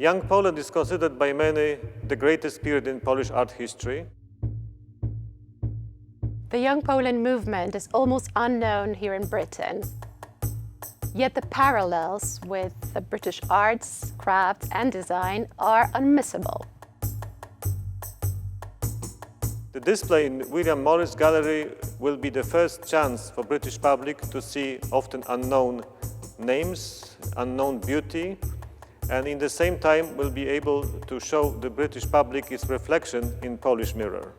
Young Poland is considered by many the greatest period in Polish art history. The Young Poland movement is almost unknown here in Britain. Yet the parallels with the British arts, crafts and design are unmissable. The display in William Morris Gallery will be the first chance for British public to see often unknown names, unknown beauty, and in the same time will be able to show the British public its reflection in Polish mirror.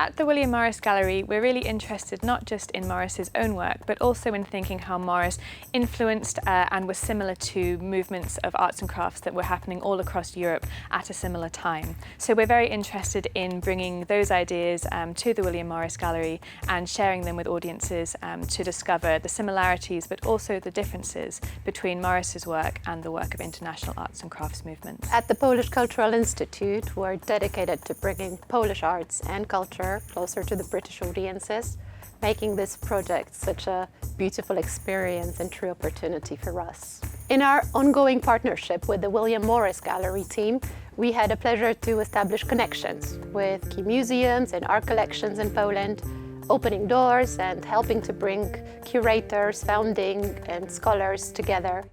At the William Morris Gallery, we're really interested not just in Morris's own work, but also in thinking how Morris influenced uh, and was similar to movements of arts and crafts that were happening all across Europe at a similar time. So we're very interested in bringing those ideas um, to the William Morris Gallery and sharing them with audiences um, to discover the similarities, but also the differences between Morris's work and the work of international arts and crafts movements. At the Polish Cultural Institute, we're dedicated to bringing Polish arts and culture closer to the British audiences, making this project such a beautiful experience and true opportunity for us. In our ongoing partnership with the William Morris Gallery team, we had a pleasure to establish connections with key museums and art collections in Poland, opening doors and helping to bring curators, founding and scholars together.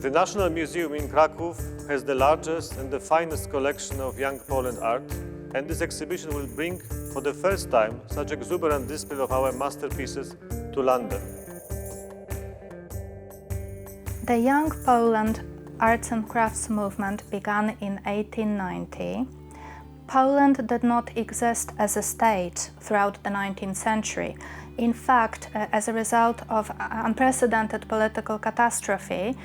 The National Museum in Kraków has the largest and the finest collection of young Poland art, and this exhibition will bring, for the first time, such exuberant display of our masterpieces to London. The Young Poland Arts and Crafts movement began in 1890. Poland did not exist as a state throughout the 19th century. In fact, uh, as a result of unprecedented political catastrophe,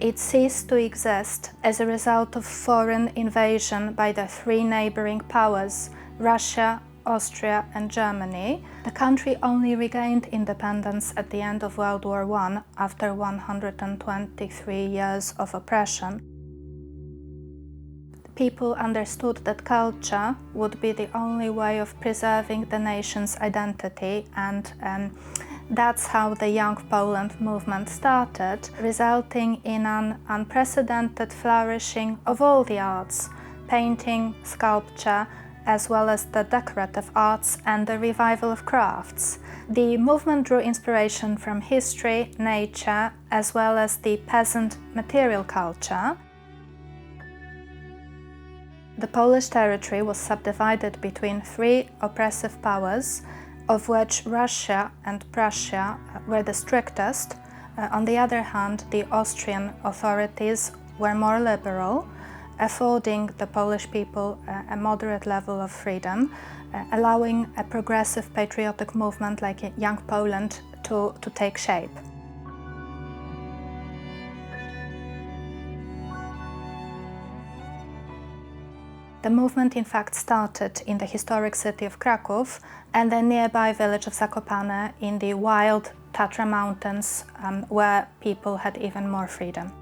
it ceased to exist as a result of foreign invasion by the three neighboring powers Russia, Austria, and Germany. The country only regained independence at the end of World War I after 123 years of oppression. People understood that culture would be the only way of preserving the nation's identity and um, that's how the Young Poland movement started, resulting in an unprecedented flourishing of all the arts painting, sculpture, as well as the decorative arts and the revival of crafts. The movement drew inspiration from history, nature, as well as the peasant material culture. The Polish territory was subdivided between three oppressive powers of which Russia and Prussia were the strictest. Uh, on the other hand, the Austrian authorities were more liberal, affording the Polish people uh, a moderate level of freedom, uh, allowing a progressive patriotic movement like Young Poland to, to take shape. The movement in fact started in the historic city of Krakow and the nearby village of Zakopane in the wild Tatra Mountains um, where people had even more freedom.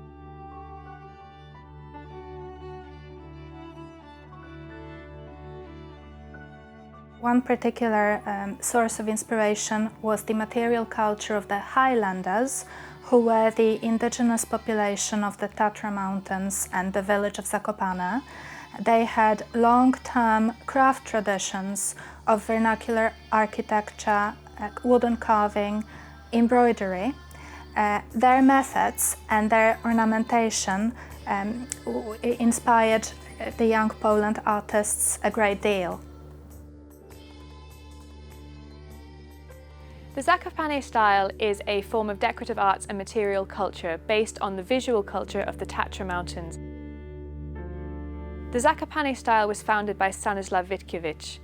One particular um, source of inspiration was the material culture of the Highlanders, who were the indigenous population of the Tatra Mountains and the village of Zakopane. They had long-term craft traditions of vernacular architecture, wooden carving, embroidery. Uh, their methods and their ornamentation um, inspired the young Poland artists a great deal. The Zakopane style is a form of decorative arts and material culture based on the visual culture of the Tatra Mountains. The Zakopane style was founded by Stanislaw Witkiewicz.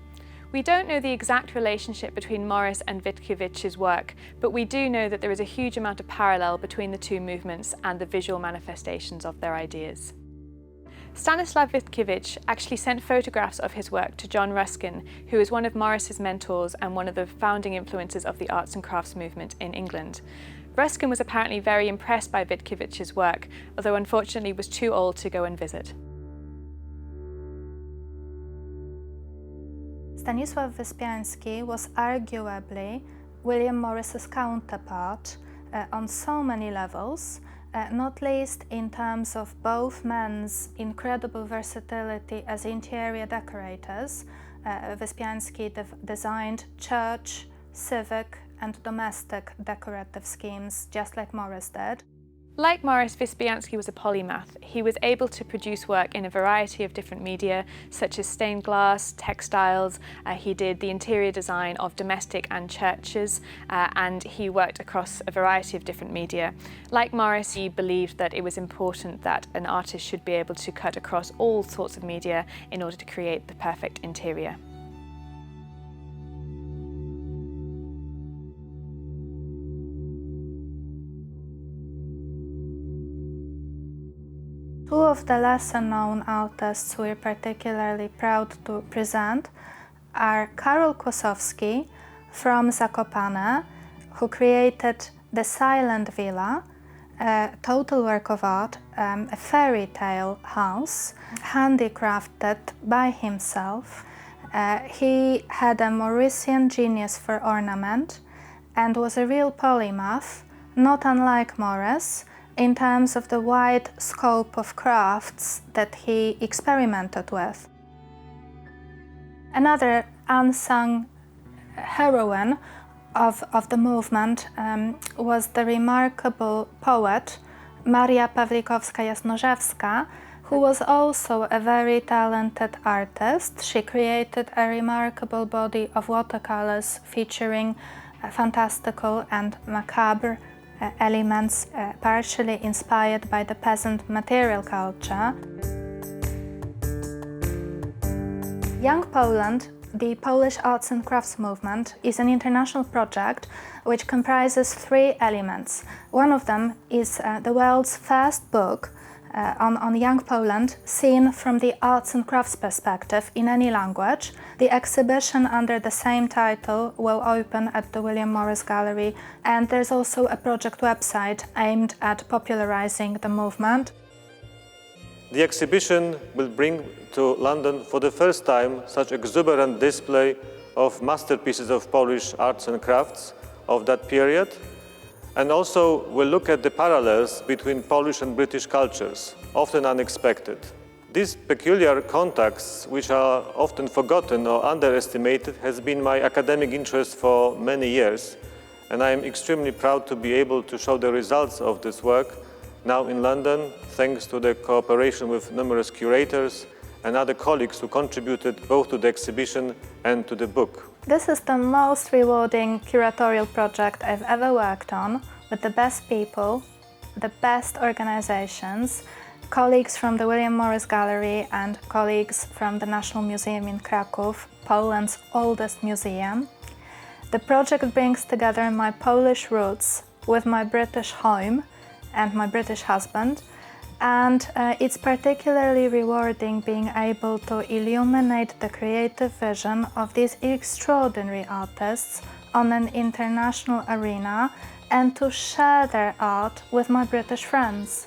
We don't know the exact relationship between Morris and Witkiewicz's work, but we do know that there is a huge amount of parallel between the two movements and the visual manifestations of their ideas. Stanislaw Witkiewicz actually sent photographs of his work to John Ruskin, who is one of Morris's mentors and one of the founding influences of the arts and crafts movement in England. Ruskin was apparently very impressed by Witkiewicz's work, although unfortunately was too old to go and visit. Stanisław Wyspiański was arguably William Morris's counterpart uh, on so many levels, uh, not least in terms of both men's incredible versatility as interior decorators. Uh, Wyspiański de- designed church, civic, and domestic decorative schemes just like Morris did. Like Morris, Vyspiansky was a polymath. He was able to produce work in a variety of different media, such as stained glass, textiles. Uh, he did the interior design of domestic and churches, uh, and he worked across a variety of different media. Like Morris, he believed that it was important that an artist should be able to cut across all sorts of media in order to create the perfect interior. Two of the lesser known artists we're particularly proud to present are Karol Kłosowski from Zakopane, who created the Silent Villa, a total work of art, um, a fairy tale house, handicrafted by himself. Uh, he had a Mauritian genius for ornament and was a real polymath, not unlike Morris, in terms of the wide scope of crafts that he experimented with. Another unsung heroine of, of the movement um, was the remarkable poet Maria Pawlikowska-Jasnorzewska, who was also a very talented artist. She created a remarkable body of watercolors featuring fantastical and macabre elements uh, partially inspired by the peasant material culture. Young Poland, the Polish arts and crafts movement, is an international project which comprises three elements. One of them is uh, the world's first book uh, on, on young Poland, seen from the arts and crafts perspective in any language. The exhibition under the same title will open at the William Morris Gallery, and there's also a project website aimed at popularizing the movement. The exhibition will bring to London for the first time such exuberant display of masterpieces of Polish arts and crafts of that period and also we'll look at the parallels between Polish and British cultures, often unexpected. These peculiar contacts, which are often forgotten or underestimated, has been my academic interest for many years, and I am extremely proud to be able to show the results of this work now in London, thanks to the cooperation with numerous curators and other colleagues who contributed both to the exhibition and to the book. This is the most rewarding curatorial project I've ever worked on with the best people, the best organizations, colleagues from the William Morris Gallery and colleagues from the National Museum in Kraków, Poland's oldest museum. The project brings together my Polish roots with my British home and my British husband and uh, it's particularly rewarding being able to illuminate the creative vision of these extraordinary artists on an international arena and to share their art with my British friends.